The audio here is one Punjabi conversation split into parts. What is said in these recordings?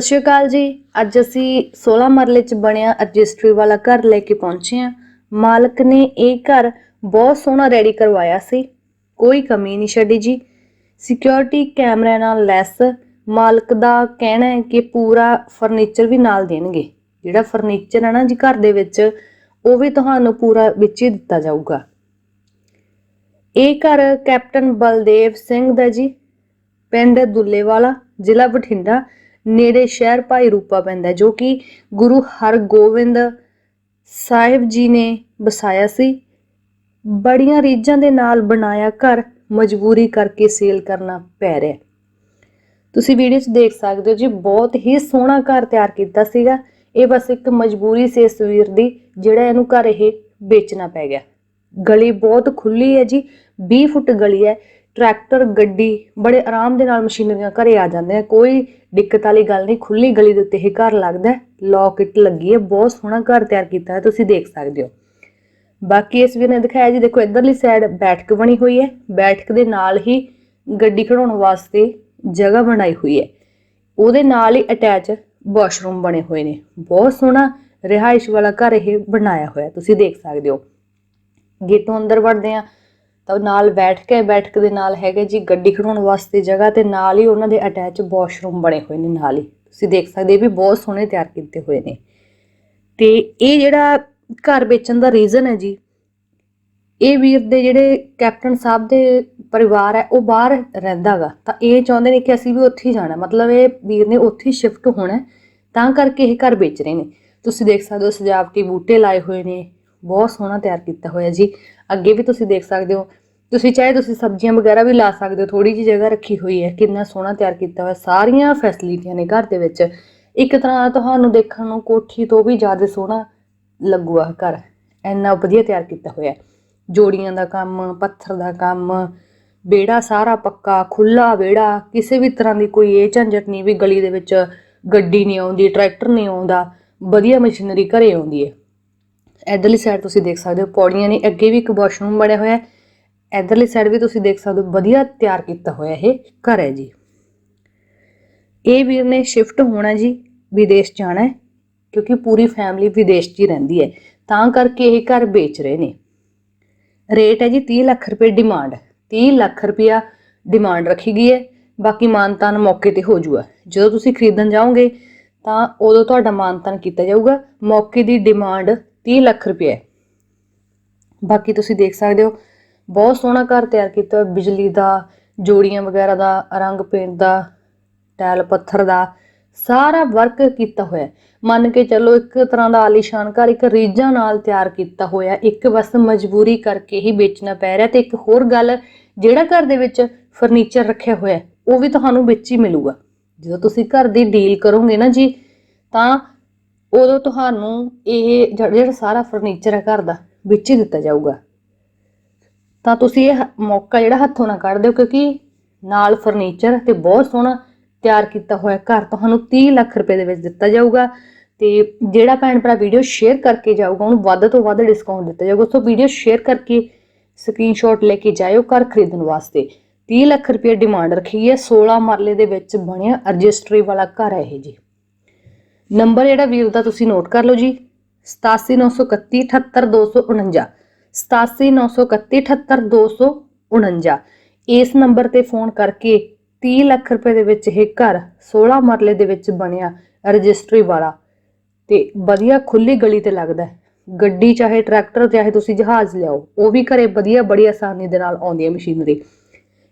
ਸਤਿ ਸ਼੍ਰੀ ਅਕਾਲ ਜੀ। ਅੱਜ ਅਸੀਂ 16 ਮਰਲੇ ਚ ਬਣਿਆ ਰਜਿਸਟਰੀ ਵਾਲਾ ਘਰ ਲੈ ਕੇ ਪਹੁੰਚੇ ਹਾਂ। ਮਾਲਕ ਨੇ ਇਹ ਘਰ ਬਹੁਤ ਸੋਹਣਾ ਰੈਡੀ ਕਰਵਾਇਆ ਸੀ। ਕੋਈ ਕਮੀ ਨਹੀਂ ਛੱਡੀ ਜੀ। ਸਿਕਿਉਰਿਟੀ ਕੈਮਰਿਆਂ ਨਾਲ ਲੈਸ ਮਾਲਕ ਦਾ ਕਹਿਣਾ ਹੈ ਕਿ ਪੂਰਾ ਫਰਨੀਚਰ ਵੀ ਨਾਲ ਦੇਣਗੇ। ਜਿਹੜਾ ਫਰਨੀਚਰ ਹੈ ਨਾ ਜੀ ਘਰ ਦੇ ਵਿੱਚ, ਉਹ ਵੀ ਤੁਹਾਨੂੰ ਪੂਰਾ ਵਿੱਚ ਹੀ ਦਿੱਤਾ ਜਾਊਗਾ। ਇਹ ਘਰ ਕੈਪਟਨ ਬਲਦੇਵ ਸਿੰਘ ਦਾ ਜੀ। ਪਿੰਡ ਦੁੱਲੇਵਾਲਾ, ਜ਼ਿਲ੍ਹਾ ਬਠਿੰਡਾ। ਨੇੜੇ ਸ਼ਹਿਰ ਭਾਈ ਰੂਪਾ ਪੈਂਦਾ ਜੋ ਕਿ ਗੁਰੂ ਹਰਗੋਬਿੰਦ ਸਾਹਿਬ ਜੀ ਨੇ ਵਸਾਇਆ ਸੀ। ਬੜੀਆਂ ਰੀਝਾਂ ਦੇ ਨਾਲ ਬਣਾਇਆ ਘਰ ਮਜਬੂਰੀ ਕਰਕੇ ਸੇਲ ਕਰਨਾ ਪੈ ਰਿਹਾ ਤੁਸੀਂ ਵੀਡੀਓ 'ਚ ਦੇਖ ਸਕਦੇ ਹੋ ਜੀ, ਬਹੁਤ ਹੀ ਸੋਹਣਾ ਘਰ ਤਿਆਰ ਕੀਤਾ ਸੀਗਾ। ਇਹ ਬਸ ਇੱਕ ਮਜਬੂਰੀ ਸੀ ਇਸ ਵੀਰ ਦੀ, ਜਿਹੜਾ ਇਹਨੂੰ ਘਰ ਇਹ ਵੇਚਣਾ ਪੈ ਗਿਆ। ਗਲੀ ਬਹੁਤ ਖੁੱਲੀ ਹੈ ਜੀ 20 ਫੁੱਟ ਗਲੀ ਹੈ। ਟਰੈਕਟਰ, ਗੱਡੀ ਬੜੇ ਆਰਾਮ ਦੇ ਨਾਲ ਮਸ਼ੀਨਰੀਆਂ ਘਰੇ ਆ ਜਾਂਦੇ ਆ। ਕੋਈ ਦਿੱਕਤ ਵਾਲੀ ਗੱਲ ਨਹੀਂ ਖੁੱਲੀ ਗਲੀ ਦੇ ਉੱਤੇ ਇਹ ਘਰ ਲੱਗਦਾ ਹੈ। ਲੌਕ ਇਟ ਲੱਗੀ ਹੈ, ਬਹੁਤ ਸੋਹਣਾ ਘਰ ਤਿਆਰ ਕੀਤਾ ਹੈ, ਤੁਸੀਂ ਦੇਖ ਸਕਦੇ ਹੋ। ਬਾਕੀ ਇਸ ਵੀਰ ਨੇ ਦਿਖਾਇਆ ਜੀ, ਦੇਖੋ ਇਧਰਲੀ ਸਾਈਡ ਬੈਠਕ ਬਣੀ ਹੋਈ ਹੈ। ਬੈਠਕ ਦੇ ਨਾਲ ਹੀ ਗੱਡੀ ਖੜਾਉਣ ਵਾਸਤੇ ਜਗ੍ਹਾ ਬਣਾਈ ਹੋਈ ਹੈ। ਉਹਦੇ ਨਾਲ ਹੀ ਅਟੈਚ ਵਾਸ਼ਰੂਮ ਬਣੇ ਹੋਏ ਨੇ। ਬਹੁਤ ਸੋਹਣਾ ਰਿਹਾਇਸ਼ ਵਾਲਾ ਘਰ ਇਹ ਬਣਾਇਆ ਹੋਇਆ ਤੁਸੀਂ ਦੇਖ ਸਕਦੇ ਹੋ। ਗੇਟੋਂ ਅੰਦਰ ਵੜਦੇ ਆ ਤਾਂ ਨਾਲ ਬੈਠ ਕੇ ਬੈਠਕ ਦੇ ਨਾਲ ਹੈਗੇ ਜੀ ਗੱਡੀ ਖੜਾਉਣ ਵਾਸਤੇ ਜਗ੍ਹਾ ਤੇ ਨਾਲ ਹੀ ਉਹਨਾਂ ਦੇ ਅਟੈਚ ਵਾਸ਼ਰੂਮ ਬਣੇ ਹੋਏ ਨੇ ਨਾਲ ਹੀ। ਤੁਸੀਂ ਦੇਖ ਸਕਦੇ ਹੋ ਵੀ ਬਹੁਤ ਸੋਹਣੇ ਤਿਆਰ ਕੀਤੇ ਹੋਏ ਨੇ। ਤੇ ਇਹ ਜਿਹੜਾ ਘਰ ਵੇਚਣ ਦਾ ਰੀਜ਼ਨ ਹੈ ਜੀ, ਇਹ ਵੀਰ ਦੇ ਜਿਹੜੇ ਕੈਪਟਨ ਸਾਹਿਬ ਦੇ ਪਰਿਵਾਰ ਹੈ, ਉਹ ਬਾਹਰ ਰਹਿੰਦਾਗਾ ਤਾਂ ਇਹ ਚਾਹੁੰਦੇ ਨੇ ਕਿ ਅਸੀਂ ਵੀ ਉੱਥੇ ਹੀ ਜਾਣਾ। ਮਤਲਬ ਇਹ ਵੀਰ ਨੇ ਉੱਥੇ ਹੀ ਸ਼ਿਫਟ ਹੋਣਾ ਤਾਂ ਕਰਕੇ ਇਹ ਘਰ ਵੇਚ ਰਹੇ ਨੇ। ਤੁਸੀਂ ਦੇਖ ਸਕਦੇ ਹੋ ਸਜਾਵਟੀ ਬੂਟੇ ਲਾਏ ਹੋਏ ਨੇ। ਬਹੁਤ ਸੋਹਣਾ ਤਿਆਰ ਕੀਤਾ ਹੋਇਆ ਜੀ। ਅੱਗੇ ਵੀ ਤੁਸੀਂ ਦੇਖ ਸਕਦੇ ਹੋ। ਤੁਸੀਂ ਚਾਹੇ ਤੁਸੀਂ ਸਬਜ਼ੀਆਂ ਵਗੈਰਾ ਵੀ ਲਾ ਸਕਦੇ ਹੋ ਥੋੜੀ ਜਿਹੀ ਜਗ੍ਹਾ ਰੱਖੀ ਹੋਈ ਹੈ। ਕਿੰਨਾ ਸੋਹਣਾ ਤਿਆਰ ਕੀਤਾ ਹੋਇਆ, ਸਾਰੀਆਂ ਫੈਸਿਲਿਟੀਆਂ ਨੇ ਘਰ ਦੇ ਵਿੱਚ। ਇੱਕ ਤਰ੍ਹਾਂ ਦਾ ਤੁਹਾਨੂੰ ਦੇਖਣ ਨੂੰ ਕੋਠੀ ਤੋਂ ਵੀ ਜ਼ਿਆਦਾ ਸੋਹਣਾ ਲੱਗੂਗਾ ਘਰ। ਇੰਨਾ ਵਧੀਆ ਤਿਆਰ ਕੀਤਾ ਹੋਇਆ। ਜੋੜੀਆਂ ਦਾ ਕੰਮ, ਪੱਥਰ ਦਾ ਕੰਮ, ਵਿਹੜਾ ਸਾਰਾ ਪੱਕਾ ਖੁੱਲਾ ਵਿਹੜਾ। ਕਿਸੇ ਵੀ ਤਰ੍ਹਾਂ ਦੀ ਕੋਈ ਇਹ ਝੰਜਟ ਨਹੀਂ ਵੀ ਗਲੀ ਦੇ ਵਿੱਚ ਗੱਡੀ ਨਹੀਂ ਆਉਂਦੀ, ਟਰੈਕਟਰ ਨਹੀਂ ਆਉਂਦਾ। ਵਧੀਆ ਮਸ਼ੀਨਰੀ ਘਰੇ ਆਉਂਦੀ ਹੈ। ਇਧਰਲੀ ਸਾਈਡ ਤੁਸੀਂ ਦੇਖ ਸਕਦੇ ਹੋ, ਪੌੜੀਆਂ ਨੇ ਅੱਗੇ ਵੀ ਇੱਕ ਵਾਸ਼ਰੂਮ ਬਣਿਆ ਹੋਇਆ ਹੈ। ਇਧਰਲੀ ਸਾਈਡ ਵੀ ਤੁਸੀਂ ਦੇਖ ਸਕਦੇ ਹੋ, ਵਧੀਆ ਤਿਆਰ ਕੀਤਾ ਹੋਇਆ ਇਹ ਘਰ ਹੈ ਜੀ। ਇਹ ਵੀਰ ਨੇ ਸ਼ਿਫਟ ਹੋਣਾ ਜੀ, ਵਿਦੇਸ਼ ਜਾਣਾ ਹੈ, ਕਿਉਂਕਿ ਪੂਰੀ ਫੈਮਿਲੀ ਵਿਦੇਸ਼ 'ਚ ਹੀ ਰਹਿੰਦੀ ਹੈ। ਤਾਂ ਕਰਕੇ ਇਹ ਘਰ ਵੇਚ ਰਹੇ ਨੇ। ਰੇਟ ਹੈ ਜੀ 30 ਲੱਖ ਰੁਪਏ ਡਿਮਾਂਡ 30 ਲੱਖ ਰੁਪਇਆ ਡਿਮਾਂਡ ਰੱਖੀ ਗਈ ਹੈ। ਬਾਕੀ ਮਾਨਤਾਨ ਮੌਕੇ ਤੇ ਹੋ ਜਾਊਗਾ ਜਦੋਂ ਤੁਸੀਂ ਖਰੀਦਣ ਜਾਓਗੇ, ਤਾਂ ਉਦੋਂ ਤੁਹਾਡਾ ਮਾਨਤਾਨ ਕੀਤਾ ਜਾਊਗਾ। ਮੌਕੇ ਦੀ ਡਿਮਾਂਡ 30 ਲੱਖ ਰੁਪਏ। ਬਾਕੀ ਤੁਸੀਂ ਦੇਖ ਸਕਦੇ ਹੋ, ਬਹੁਤ ਸੋਹਣਾ ਘਰ ਤਿਆਰ ਕੀਤਾ ਹੋਇਆ, ਬਿਜਲੀ ਦਾ, ਜੋੜੀਆਂ ਵਗੈਰਾ ਦਾ, ਰੰਗ ਪੇਂਟ ਦਾ, ਟਾਇਲ ਪੱਥਰ ਦਾ, ਸਾਰਾ ਵਰਕ ਕੀਤਾ ਹੋਇਆ ਮੰਨ ਕੇ ਚੱਲੋ ਇੱਕ ਤਰ੍ਹਾਂ ਦਾ ਆਲੀਸ਼ਾਨ ਘਰ, ਇੱਕ ਰੀਝਾਂ ਨਾਲ ਤਿਆਰ ਕੀਤਾ ਹੋਇਆ ਇੱਕ ਬਸ ਮਜਬੂਰੀ ਕਰਕੇ ਹੀ ਵੇਚਣਾ ਪੈ ਰਿਹਾ ਤੇ ਇੱਕ ਹੋਰ ਗੱਲ, ਜਿਹੜਾ ਘਰ ਦੇ ਵਿੱਚ ਫਰਨੀਚਰ ਰੱਖਿਆ ਹੋਇਆ ਉਹ ਵੀ ਤੁਹਾਨੂੰ ਵਿੱਚ ਹੀ ਮਿਲੂਗਾ। ਜਦੋਂ ਤੁਸੀਂ ਘਰ ਦੀ ਡੀਲ ਕਰੋਗੇ ਨਾ ਜੀ, ਤਾਂ ਉਦੋਂ ਤੁਹਾਨੂੰ ਇਹ ਜਿਹੜਾ ਸਾਰਾ ਫਰਨੀਚਰ ਹੈ ਘਰ ਦਾ, ਵਿੱਚ ਹੀ ਦਿੱਤਾ ਜਾਊਗਾ। ਤਾਂ ਤੁਸੀਂ ਇਹ ਮੌਕਾ ਜਿਹੜਾ ਹੱਥੋਂ ਨਾ ਕੱਢ ਦਿਓ ਕਿਉਂਕਿ ਨਾਲ ਫਰਨੀਚਰ ਤੇ ਬਹੁਤ ਸੋਹਣਾ ਤਿਆਰ ਕੀਤਾ ਹੋਇਆ ਘਰ ਤੁਹਾਨੂੰ 30 ਲੱਖ ਰੁਪਏ ਦੇ ਵਿੱਚ ਦਿੱਤਾ ਜਾਊਗਾ ਤੇ ਜਿਹੜਾ ਭੈਣ ਭਰਾ ਵੀਡੀਓ ਸ਼ੇਅਰ ਕਰਕੇ ਜਾਊਗਾ, ਉਹਨੂੰ ਵੱਧ ਤੋਂ ਵੱਧ ਡਿਸਕਾਊਂਟ ਦਿੱਤਾ ਜਾਊਗਾ। ਸੋ ਵੀਡੀਓ ਸ਼ੇਅਰ ਕਰਕੇ ਸਕਰੀਨਸ਼ਾਟ ਲੈ ਕੇ ਜਾਇਓ ਘਰ ਖਰੀਦਣ ਵਾਸਤੇ। 30 ਲੱਖ ਰੁਪਏ ਡਿਮਾਂਡ ਰੱਖੀ ਹੈ 16 ਮਰਲੇ ਦੇ ਵਿੱਚ ਬਣਿਆ ਰਜਿਸਟਰੀ ਵਾਲਾ ਘਰ ਹੈ ਇਹ ਜੀ। ਨੰਬਰ ਜਿਹੜਾ ਵੀਰ ਦਾ ਤੁਸੀਂ ਨੋਟ ਕਰ ਲਓ ਜੀ 8791178249 8791178249 ਇਸ ਨੰਬਰ ਤੇ ਫੋਨ ਕਰਕੇ 30 ਲੱਖ ਰੁਪਏ ਦੇ ਵਿੱਚ ਇਹ ਘਰ 16 ਮਰਲੇ ਦੇ ਵਿੱਚ ਬਣਿਆ ਰਜਿਸਟਰੀ ਵਾਲਾ। ਤੇ ਵਧੀਆ ਖੁੱਲੀ ਗਲੀ ਤੇ ਲੱਗਦਾ ਗੱਡੀ ਚਾਹੇ ਟਰੈਕਟਰ ਚਾਹੇ ਤੁਸੀਂ ਜਹਾਜ਼ ਲਿਆਓ, ਉਹ ਵੀ ਘਰੇ ਵਧੀਆ, ਬੜੀ ਆਸਾਨੀ ਦੇ ਨਾਲ ਆਉਂਦੀ ਹੈ ਮਸ਼ੀਨਰੀ।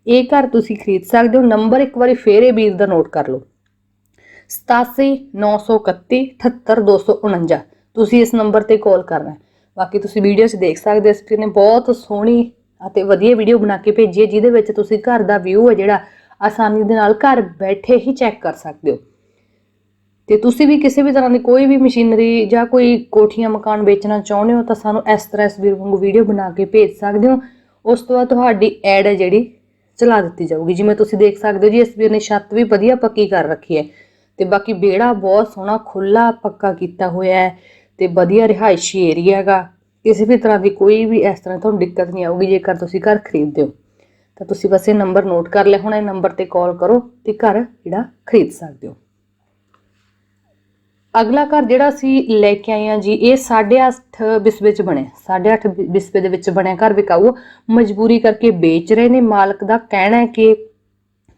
ਇਹ ਘਰ ਤੁਸੀਂ ਖਰੀਦ ਸਕਦੇ ਹੋ। ਨੰਬਰ ਇੱਕ ਵਾਰੀ ਫੇਰ ਇਹ ਵੀਰ ਦਾ ਨੋਟ ਕਰ ਲਓ। 8791178249 ਤੁਸੀਂ ਇਸ ਨੰਬਰ ਤੇ ਕਾਲ ਕਰਨਾ ਬਾਕੀ ਤੁਸੀਂ ਵੀਡੀਓ 'ਚ ਦੇਖ ਸਕਦੇ ਹੋ, ਇਸ ਨੇ ਬਹੁਤ ਸੋਹਣੀ ਅਤੇ ਵਧੀਆ ਵੀਡੀਓ ਬਣਾ ਕੇ ਭੇਜੀ ਹੈ, ਜਿਹਦੇ ਵਿੱਚ ਤੁਸੀਂ ਘਰ ਦਾ ਵਿਊ ਹੈ ਜਿਹੜਾ, ਆਸਾਨੀ ਦੇ ਨਾਲ ਘਰ ਬੈਠੇ ਹੀ ਚੈੱਕ ਕਰ ਸਕਦੇ ਹੋ। ਤੇ ਤੁਸੀਂ ਵੀ ਕਿਸੇ ਵੀ ਤਰ੍ਹਾਂ ਦੀ ਕੋਈ ਵੀ ਮਸ਼ੀਨਰੀ ਜਾਂ ਕੋਈ ਕੋਠੀਆਂ, ਮਕਾਨ ਵੇਚਣਾ ਚਾਹੁੰਦੇ ਹੋ, ਤਾਂ ਸਾਨੂੰ ਇਸ ਤਰ੍ਹਾਂ ਇਸ ਵੀਰ ਵਾਂਗੂ ਵੀਡੀਓ ਬਣਾ ਕੇ ਭੇਜ ਸਕਦੇ ਹੋ। ਉਸ ਤੋਂ ਬਾਅਦ ਤੁਹਾਡੀ ਐਡ ਹੈ ਜਿਹੜੀ, ਚਲਾ ਦਿੱਤੀ ਜਾਊਗੀ। ਜਿਵੇਂ ਤੁਸੀਂ ਦੇਖ ਸਕਦੇ ਹੋ ਜੀ, ਇਸ ਵੀਰ ਨੇ ਛੱਤ ਵੀ ਵਧੀਆ ਪੱਕੀ ਕਰ ਰੱਖੀ ਹੈ। ਤੇ ਬਾਕੀ ਵਿਹੜਾ ਬਹੁਤ ਸੋਹਣਾ ਖੁੱਲਾ ਪੱਕਾ ਕੀਤਾ ਹੋਇਆ ਹੈ ਤੇ ਵਧੀਆ ਰਿਹਾਇਸ਼ੀ ਏਰੀਆ ਹੈਗਾ। ਕਿਸੇ ਵੀ ਤਰ੍ਹਾਂ ਦੀ ਕੋਈ ਵੀ ਇਸ ਤਰ੍ਹਾਂ ਤੁਹਾਨੂੰ ਦਿੱਕਤ ਨਹੀਂ ਆਊਗੀ, ਜੇਕਰ ਤੁਸੀਂ ਘਰ ਖਰੀਦਦੇ ਹੋ। ਤਾਂ ਤੁਸੀਂ ਬਸ ਇਹ ਨੰਬਰ ਨੋਟ ਕਰ ਲਿਆ ਹੁਣ, ਇਹ ਨੰਬਰ ਤੇ ਕਾਲ ਕਰੋ ਤੇ ਘਰ ਜਿਹੜਾ ਖਰੀਦ ਸਕਦੇ ਹੋ। ਅਗਲਾ ਘਰ ਜਿਹੜਾ ਅਸੀਂ ਲੈ ਕੇ ਆਏ ਹਾਂ ਜੀ, ਇਹ 8.5 ਬਿਸਵੇ ਚ ਬਣਿਆ। 8.5 ਬਿਸਵੇ ਦੇ ਵਿੱਚ ਬਣਿਆ ਘਰ ਵਿਕਾਊ। ਮਜਬੂਰੀ ਕਰਕੇ ਵੇਚ ਰਹੇ ਨੇ, ਮਾਲਕ ਦਾ ਕਹਿਣਾ ਹੈ ਕਿ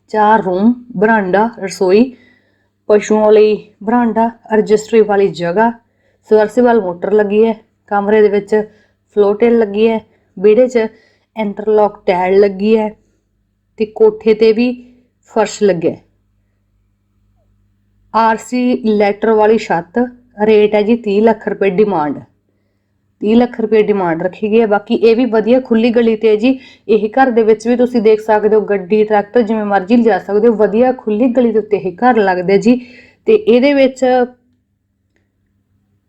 ਚਾਰ ਰੂਮ ਬਰਾਂਡਾ, ਰਸੋਈ ਪਸ਼ੂਆਂ ਲਈ ਬਰਾਂਡਾ ਰਜਿਸਟਰੀ ਵਾਲੀ ਜਗ੍ਹਾ ਸਵਰਸੀਬਲ ਮੋਟਰ ਲੱਗੀ ਹੈ, ਕਮਰੇ ਦੇ ਵਿੱਚ ਫਲੋਟੇਲ ਲੱਗੀ ਹੈ, ਵਿਹੜੇ 'ਚ ਇੰਟਰਲੌਕ ਟਾਇਲ ਲੱਗੀ ਹੈ ਤੇ ਕੋਠੇ ਤੇ ਵੀ ਫਰਸ਼ ਲੱਗਿਆ ਹੈ। ਆਰਸੀ ਲੈਟਰ ਵਾਲੀ ਛੱਤ ਰੇਟ ਹੈ ਜੀ 30 ਲੱਖ ਰੁਪਏ ਡਿਮਾਂਡ 30 ਲੱਖ ਰੁਪਏ ਡਿਮਾਂਡ ਰੱਖੀ ਗਈ ਹੈ। ਬਾਕੀ ਇਹ ਵੀ ਵਧੀਆ ਖੁੱਲੀ ਗਲੀ ਤੇ ਹੈ ਜੀ। ਇਹ ਘਰ ਦੇ ਵਿੱਚ ਵੀ ਤੁਸੀਂ ਦੇਖ ਸਕਦੇ ਹੋ, ਗੱਡੀ, ਟਰੈਕਟਰ ਜਿਵੇਂ ਮਰਜ਼ੀ ਲਿਜਾ ਸਕਦੇ ਹੋ, ਵਧੀਆ ਖੁੱਲੀ ਗਲੀ ਦੇ ਉੱਤੇ ਇਹ ਘਰ ਲੱਗਦਾ ਜੀ। ਤੇ ਇਹਦੇ ਵਿੱਚ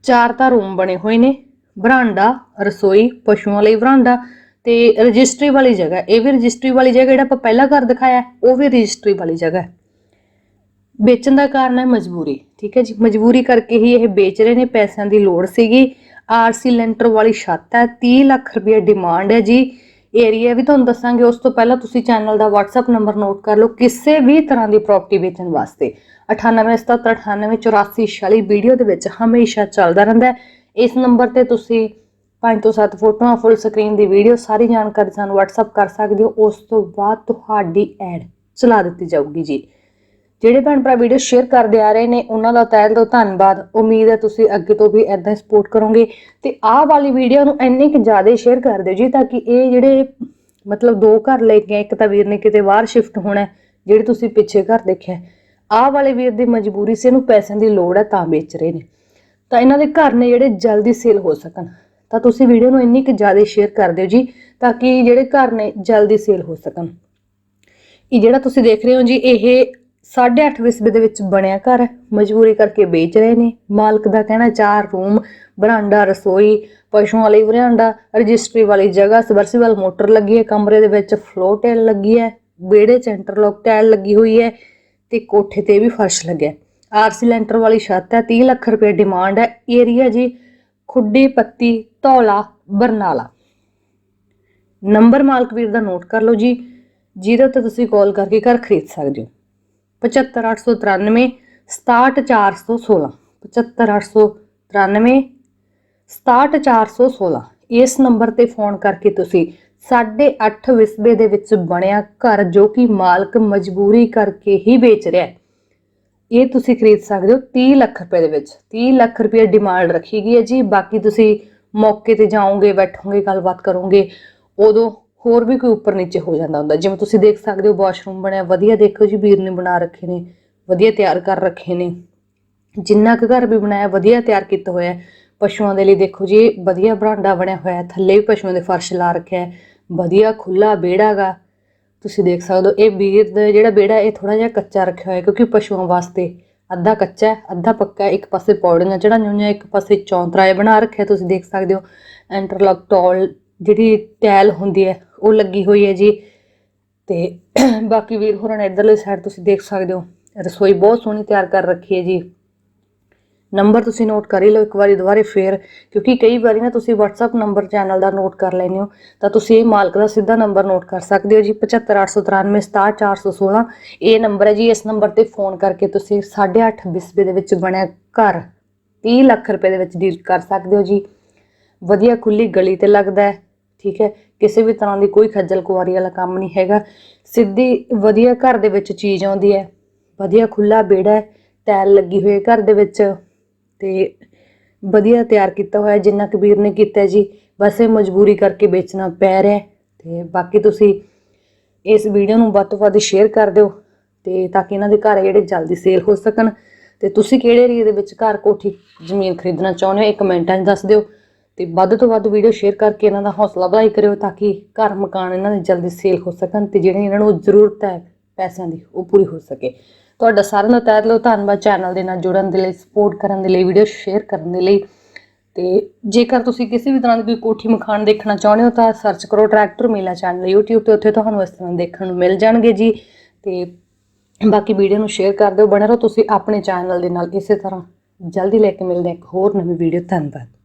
ਚਾਰ ਤਾਂ ਰੂਮ ਬਣੇ ਹੋਏ ਨੇ। ਬਰਾਂਡਾ ਰਸੋਈ, ਪਸ਼ੂਆਂ ਲਈ ਬਰਾਂਡਾ ਤੇ ਰਜਿਸਟਰੀ ਵਾਲੀ ਜਗ੍ਹਾ। ਇਹ ਵੀ ਰਜਿਸਟਰੀ ਵਾਲੀ ਜਗ੍ਹਾ ਜਿਹੜਾ ਆਪਾਂ ਪਹਿਲਾ ਘਰ ਦਿਖਾਇਆ, ਉਹ ਵੀ ਰਜਿਸਟਰੀ ਵਾਲੀ ਜਗ੍ਹਾ ਹੈ। ਵੇਚਣ ਦਾ ਕਾਰਨ ਹੈ ਮਜਬੂਰੀ, ਠੀਕ ਹੈ ਜੀ। ਮਜਬੂਰੀ ਕਰਕੇ ਹੀ ਇਹ ਵੇਚ ਰਹੇ ਨੇ, ਪੈਸਿਆਂ ਦੀ ਲੋੜ ਸੀਗੀ। ਆਰਸੀ ਲੈਂਟਰ ਵਾਲੀ ਛੱਤ ਹੈ 30 ਲੱਖ ਰੁਪਏ ਡਿਮਾਂਡ ਹੈ ਜੀ। ਏਰੀਆ ਵੀ ਤੁਹਾਨੂੰ ਦੱਸਾਂਗੇ, ਉਸ ਤੋਂ ਪਹਿਲਾਂ ਤੁਸੀਂ ਚੈਨਲ ਦਾ WhatsApp ਨੰਬਰ ਨੋਟ ਕਰ ਲਓ ਕਿਸੇ ਵੀ ਤਰ੍ਹਾਂ ਦੀ ਪ੍ਰਾਪਰਟੀ ਵੇਚਣ ਵਾਸਤੇ। 9877988446 ਵੀਡੀਓ ਦੇ ਵਿੱਚ ਹਮੇਸ਼ਾ ਚੱਲਦਾ ਰਹਿੰਦਾ ਹੈ। ਇਸ ਨੰਬਰ ਤੇ ਤੁਸੀਂ ਪੰਜ ਤੋਂ ਸੱਤ ਫੋਟੋਆਂ ਫੁੱਲ ਸਕਰੀਨ ਦੀ ਵੀਡੀਓ ਸਾਰੀ ਜਾਣਕਾਰੀ ਸਾਨੂੰ WhatsApp ਕਰ ਸਕਦੇ ਹੋ। ਉਸ ਤੋਂ ਬਾਅਦ ਤੁਹਾਡੀ ਐਡ ਚਲਾ ਦਿੱਤੀ ਜਾਊਗੀ ਜੀ। ਜਿਹੜੇ ਭੈਣ ਭਰਾ ਵੀਡੀਓ ਸ਼ੇਅਰ ਕਰਦੇ ਆ ਰਹੇ ਨੇ, ਉਹਨਾਂ ਦਾ ਤਹਿ ਦਿਲੋਂ, ਧੰਨਵਾਦ। ਉਮੀਦ ਹੈ ਤੁਸੀਂ ਅੱਗੇ ਤੋਂ ਵੀ ਐਦਾਂ ਸਪੋਰਟ ਕਰੋਗੇ। ਤੇ ਆਹ ਵਾਲੀ ਵੀਡੀਓ ਨੂੰ ਇੰਨੀ ਕਿ ਜ਼ਿਆਦਾ ਸ਼ੇਅਰ ਕਰ ਦਿਓ ਜੀ, ਤਾਂ ਕਿ ਇਹ ਜਿਹੜੇ ਮਤਲਬ ਦੋ ਘਰ ਲੈ ਕੇ ਇੱਕ ਤਾਂ ਵੀਰ ਨੇ ਕਿਤੇ ਬਾਹਰ ਸ਼ਿਫਟ ਹੋਣਾ ਜਿਹੜੇ ਤੁਸੀਂ ਪਿੱਛੇ ਘਰ ਦੇਖਿਆ ਆਹ ਵਾਲੇ ਵੀਰ ਦੀ ਮਜਬੂਰੀ ਸੀ, ਇਹਨੂੰ ਪੈਸਿਆਂ ਦੀ ਲੋੜ ਹੈ, ਤਾਂ ਵੇਚ ਰਹੇ ਨੇ। ਤਾਂ ਇਹਨਾਂ ਦੇ ਘਰ ਨੇ ਜਿਹੜੇ ਜਲਦੀ ਸੇਲ ਹੋ ਸਕਣ। ਤਾਂ ਤੁਸੀਂ ਵੀਡੀਓ ਨੂੰ ਇੰਨੀ ਕਿ ਜ਼ਿਆਦਾ ਸ਼ੇਅਰ ਕਰ ਦਿਓ ਜੀ, ਤਾਂ ਕਿ ਜਿਹੜੇ ਘਰ ਨੇ ਜਲਦੀ ਸੇਲ ਹੋ ਸਕਣ। ਇਹ ਜਿਹੜਾ ਤੁਸੀਂ ਦੇਖ ਰਹੇ ਹੋ ਜੀ, ਇਹ 8.5 ਵਿਸਬੇ ਦੇ ਵਿੱਚ ਬਣਿਆ ਘਰ। ਮਜਬੂਰੀ ਕਰਕੇ ਵੇਚ ਰਹੇ ਨੇ। ਮਾਲਕ ਦਾ ਕਹਿਣਾ, ਚਾਰ ਰੂਮ, ਬਰਾਂਡਾ, ਰਸੋਈ, ਪਸ਼ੂਆਂ ਲਈ ਬਰਾਂਡਾ ਰਜਿਸਟਰੀ ਵਾਲੀ ਜਗ੍ਹਾ, ਸਬਰਸੀਬਲ ਮੋਟਰ ਲੱਗੀ ਹੈ, ਕਮਰੇ ਦੇ ਵਿੱਚ ਫਲੋਰ ਟੈਲ ਲੱਗੀ ਹੈ, ਵਿਹੜੇ 'ਚ ਇੰਟਰਲੌਕ ਟਾਇਲ ਲੱਗੀ ਹੋਈ ਹੈ ਤੇ ਕੋਠੇ ਤੇ ਵੀ ਫਰਸ਼ ਲੱਗਿਆ। ਆਰਸੀ ਲੈਂਟਰ ਵਾਲੀ ਛੱਤ ਹੈ 30 ਲੱਖ ਰੁਪਏ ਡਿਮਾਂਡ ਹੈ। ਏਰੀਆ ਜੀ, ਖੁੱਡੀ, ਪੱਤੀ, ਧੌਲਾ, ਬਰਨਾਲਾ। ਨੰਬਰ ਮਾਲਕ ਵੀਰ ਦਾ ਨੋਟ ਕਰ ਲਓ ਜੀ। ਜਿਹਦੇ ਉੱਤੇ ਤੁਸੀਂ ਕਾਲ ਕਰਕੇ ਘਰ ਖਰੀਦ ਸਕਦੇ ਹੋ। 75893 67416 75893 67416 ਇਸ ਨੰਬਰ ਤੇ ਫੋਨ ਕਰਕੇ ਤੁਸੀਂ 8.5 ਵਿਸਬੇ ਦੇ ਵਿੱਚ ਬਣਿਆ ਘਰ ਜੋ ਕਿ ਮਾਲਕ ਮਜਬੂਰੀ ਕਰਕੇ ਹੀ ਵੇਚ ਰਿਹਾ ਹੈ, ਇਹ ਤੁਸੀਂ ਖਰੀਦ ਸਕਦੇ ਹੋ 30 ਲੱਖ ਰੁਪਏ ਦੇ ਵਿੱਚ। 30 ਲੱਖ ਰੁਪਏ ਡਿਮਾਂਡ ਰੱਖੀ ਗਈ ਹੈ ਜੀ। ਬਾਕੀ ਤੁਸੀਂ ਮੌਕੇ ਤੇ ਜਾਓਗੇ, ਬੈਠੋਗੇ, ਗੱਲਬਾਤ ਕਰੋਗੇ, ਉਦੋਂ ਹੋਰ ਵੀ ਕੋਈ ਉੱਪਰ ਨੀਚੇ ਹੋ ਜਾਂਦਾ ਹੁੰਦਾ। ਜਿਵੇਂ ਤੁਸੀਂ ਦੇਖ ਸਕਦੇ ਹੋ ਵਾਸ਼ਰੂਮ ਬਣਿਆ, ਵਧੀਆ ਦੇਖੋ ਜੀ, ਵੀਰ ਨੇ ਬਣਾ ਰੱਖੇ ਨੇ, ਵਧੀਆ ਤਿਆਰ ਕਰ ਰੱਖੇ ਨੇ। ਜਿੰਨਾ ਕੁ ਘਰ ਵੀ ਬਣਾਇਆ, ਵਧੀਆ ਤਿਆਰ ਕੀਤਾ ਹੋਇਆ ਹੈ। ਪਸ਼ੂਆਂ ਦੇ ਲਈ ਦੇਖੋ ਜੀ ਇਹ ਵਧੀਆ ਬਰਾਂਡਾ ਬਣਿਆ ਹੋਇਆ ਹੈ। ਥੱਲੇ ਵੀ ਪਸ਼ੂਆਂ ਦੇ ਫਰਸ਼ ਲਾ ਰੱਖਿਆ ਹੈ। ਵਧੀਆ ਖੁੱਲਾ ਵਿਹੜਾ ਗਾ। ਤੁਸੀਂ ਦੇਖ ਸਕਦੇ ਹੋ, ਇਹ ਵੀਰ ਦਾ ਜਿਹੜਾ ਵਿਹੜਾ, ਇਹ ਥੋੜਾ ਜਿਹਾ ਕੱਚਾ ਰੱਖਿਆ ਹੋਇਆ ਕਿਉਂਕਿ ਪਸ਼ੂਆਂ ਵਾਸਤੇ ਅੱਧਾ ਕੱਚਾ ਅੱਧਾ ਪੱਕਾ ਇੱਕ ਪਾਸੇ ਪੌੜੀਆਂ ਚੜਾਈਆਂ ਹੋਈਆਂ ਇੱਕ ਪਾਸੇ ਚੌਂਤਰਾ ਬਣਾ ਰੱਖਿਆ ਤੁਸੀਂ ਦੇਖ ਸਕਦੇ ਹੋ, ਇੰਟਰਲੌਕ ਟੋਲ ਜਿਹੜੀ ਟੈਲ ਹੁੰਦੀ ਹੈ ਉਹ ਲੱਗੀ ਹੋਈ ਹੈ ਜੀ। ਤੇ ਬਾਕੀ ਵੀਰ ਹੋਰਾਂ ਨੇ ਇਧਰਲੇ ਸਾਈਡ ਤੁਸੀਂ ਦੇਖ ਸਕਦੇ ਹੋ। ਰਸੋਈ ਬਹੁਤ ਸੋਹਣੀ ਤਿਆਰ ਕਰ ਰੱਖੀ ਹੈ ਜੀ। ਨੰਬਰ ਤੁਸੀਂ ਨੋਟ ਕਰ ਹੀ ਲਓ, ਇੱਕ ਵਾਰੀ ਦੁਬਾਰੇ ਫੇਰ, ਕਿਉਂਕਿ ਕਈ ਵਾਰੀ ਨਾ ਤੁਸੀਂ WhatsApp ਨੰਬਰ ਚੈਨਲ ਦਾ ਨੋਟ ਕਰ ਲੈਂਦੇ ਹੋ, ਤਾਂ ਤੁਸੀਂ ਇਹ ਮਾਲਕ ਦਾ ਸਿੱਧਾ ਨੰਬਰ ਨੋਟ ਕਰ ਸਕਦੇ ਹੋ ਜੀ। 7589367416 ਇਹ ਨੰਬਰ ਹੈ ਜੀ। ਇਸ ਨੰਬਰ ਤੇ ਫੋਨ ਕਰਕੇ ਤੁਸੀਂ 8.5 ਬਿਸਬੇ ਦੇ ਵਿੱਚ ਬਣਿਆ ਘਰ 30 ਲੱਖ ਰੁਪਏ ਦੇ ਵਿੱਚ ਡੀਲ ਕਰ ਸਕਦੇ ਹੋ ਜੀ। ਵਧੀਆ ਖੁੱਲੀ ਗਲੀ ਤੇ ਲੱਗਦਾ ਹੈ। ਠੀਕ ਹੈ? ਕਿਸੇ ਵੀ ਤਰ੍ਹਾਂ ਦੀ ਕੋਈ ਖੱਜਲ ਖੁਆਰੀ ਵਾਲਾ ਕੰਮ ਨਹੀਂ ਹੈਗਾ। ਸਿੱਧੀ ਵਧੀਆ ਘਰ ਦੇ ਵਿੱਚ ਚੀਜ਼ ਆਉਂਦੀ ਹੈ। ਵਧੀਆ ਖੁੱਲਾ ਵਿਹੜਾ ਹੈ, ਟਾਇਲ ਲੱਗੀ ਹੋਈ ਹੈ ਘਰ ਦੇ ਵਿੱਚ। ਤੇ ਵਧੀਆ ਤਿਆਰ ਕੀਤਾ ਹੋਇਆ ਜਿੰਨਾ ਕਬੀਰ ਨੇ ਕੀਤਾ ਜੀ। ਬਸ ਇਹ ਮਜਬੂਰੀ ਕਰਕੇ ਵੇਚਣਾ ਪੈ ਰਿਹਾ ਹੈ। ਤੇ ਬਾਕੀ ਤੁਸੀਂ ਇਸ ਵੀਡੀਓ ਨੂੰ ਵੱਧ ਤੋਂ ਵੱਧ ਸ਼ੇਅਰ ਕਰ ਦਿਓ ਤੇ ਤਾਂ ਕਿ ਇਹਨਾਂ ਦੇ ਘਰ ਜਿਹੜੇ ਜਲਦੀ ਸੇਲ ਹੋ ਸਕਣ। ਤੇ ਤੁਸੀਂ ਕਿਹੜੇ ਏਰੀਆ ਦੇ ਵਿੱਚ ਘਰ ਕੋਠੀ ਜ਼ਮੀਨ ਖਰੀਦਣਾ ਚਾਹੁੰਦੇ ਹੋ, ਇਹ ਕਮੈਂਟਾਂ 'ਚ ਦੱਸ ਦਿਓ। ਤੇ ਵੱਧ ਤੋਂ ਵੱਧ ਵੀਡੀਓ ਸ਼ੇਅਰ ਕਰਕੇ ਇਹਨਾਂ ਦਾ ਹੌਸਲਾ ਵਧਾਈ ਕਰਿਓ ਤਾਂ ਕਿ ਘਰ ਮਕਾਨ ਇਹਨਾਂ ਦੇ ਜਲਦੀ ਸੇਲ ਹੋ ਸਕਣ ਤੇ ਜਿਹੜੇ ਇਹਨਾਂ ਨੂੰ ਜ਼ਰੂਰਤ ਹੈ ਪੈਸਿਆਂ ਦੀ, ਉਹ ਪੂਰੀ ਹੋ ਸਕੇ। ਤੁਹਾਡਾ ਸਾਰਿਆਂ ਦਾ ਤਹਿ ਦਿਲੋਂ ਧੰਨਵਾਦ ਚੈਨਲ ਦੇ ਨਾਲ ਜੁੜਨ ਦੇ ਲਈ ਸਪੋਰਟ ਕਰਨ ਦੇ ਲਈ, ਵੀਡੀਓ ਸ਼ੇਅਰ ਕਰਨ ਦੇ ਲਈ। ਤੇ ਜੇਕਰ ਤੁਸੀਂ ਕਿਸੇ ਵੀ ਤਰ੍ਹਾਂ ਦੀ ਕੋਈ ਕੋਠੀ ਮਕਾਨ ਦੇਖਣਾ ਚਾਹੁੰਦੇ ਹੋ ਤਾਂ ਸਰਚ ਕਰੋ ਟਰੈਕਟਰ ਮੇਲਾ ਚੈਨਲ YouTube ਤੇ, ਉੱਥੇ ਤੁਹਾਨੂੰ ਇਸ ਤਰ੍ਹਾਂ ਦੇਖਣ ਨੂੰ ਮਿਲ ਜਾਣਗੇ ਜੀ। ਤੇ ਬਾਕੀ ਵੀਡੀਓ ਨੂੰ ਸ਼ੇਅਰ ਕਰ ਦਿਓ, ਬਣੇ ਰਹੋ ਤੁਸੀਂ ਆਪਣੇ ਚੈਨਲ ਦੇ ਨਾਲ। ਇਸੇ ਤਰ੍ਹਾਂ ਜਲਦੀ ਲੈ ਕੇ ਮਿਲਦੇ ਹਾਂ ਇੱਕ ਹੋਰ ਨਵੀਂ ਵੀਡੀਓ। ਧੰਨਵਾਦ।